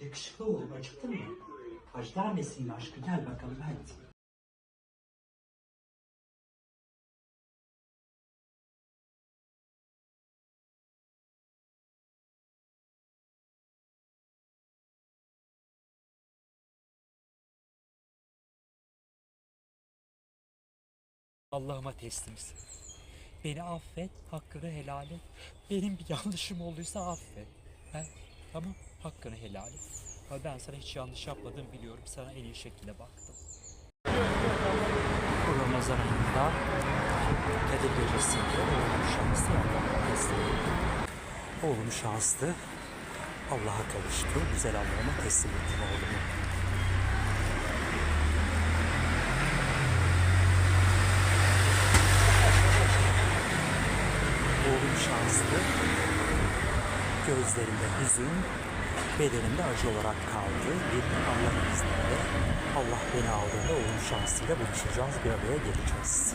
Yakışıklı oğlum acıktın mı? Ajdar mesleğin aşkı gel bakalım hadi. Allah'ıma teslimiz. Beni affet, hakkını helal et. Benim bir yanlışım olduysa affet. Ben, tamam, hakkını helal et. Ama ben sana hiç yanlış yapmadığımı biliyorum. Sana en iyi şekilde baktım. Bu Ramazan ayında Kadir Gecesi'nde oğlum şanslı Allah'a. Oğlum şanslı. Allah'a kavuştu. Güzel Allah'ıma teslim ettim oğlumu. Oğlum şanslı. Gözlerinde hüzün, bedenimde acı olarak kaldı. Bir gün Allah'ın izniyle Allah beni aldığında oğlum şansıyla buluşacağız, bir araya geleceğiz.